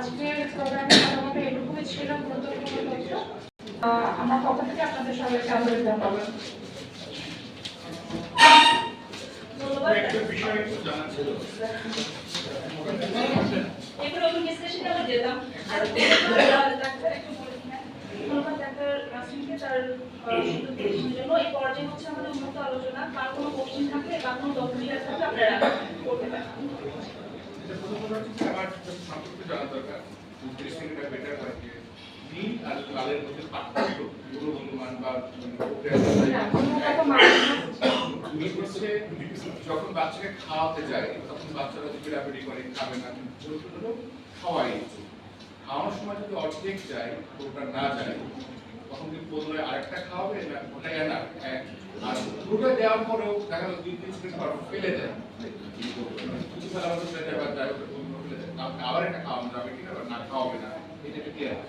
আজকের প্রোগ্রামে মোটামুটি এটুকুই ছিল গুরুত্বপূর্ণ তথ্য। আমার পক্ষ থেকে আপনাদের সবাইকে আন্তরিক ধন্যবাদ। এগুলো আমি বিশ্লেষণে আমরা দিলাম আর ডাক্তার একটু বলে ধন্যবাদ ডাক্তার রাসিমকে তার আহ, জন্য। এই পর্যায়ে হচ্ছে আমাদের উন্নত আলোচনা। কার কোনো কোশ্চেন থাকলে বা কোনো ডকুমেন্ট থাকলে আপনারা করতে পারেন এটা প্রথমত হচ্ছে যে আমার একটু সম্পর্কে জানা দরকার ড্রেসিংটা বেটার হয় যে নীল আর লালের মধ্যে পার্থক্য, পুরো অনুমান বা যখন বাচ্চাকে খাওয়াতে যায়, তখন বাচ্চারা যদি র্যাপিডি করে, খাবে না হলো খাওয়াই। খাওয়ানোর সময় যদি অর্ধেক যায় ওটা না যায়, তখন কিন্তু পুনরায় আরেকটা খাওয়াবে? না ওটা এনা এক। আর পুরোটা দেওয়ার পরেও দেখা গেল দুই তিন সেকেন্ড পর ফেলে দেয়। আবার একটা খাওয়ানো যাবে কিনা না executive care.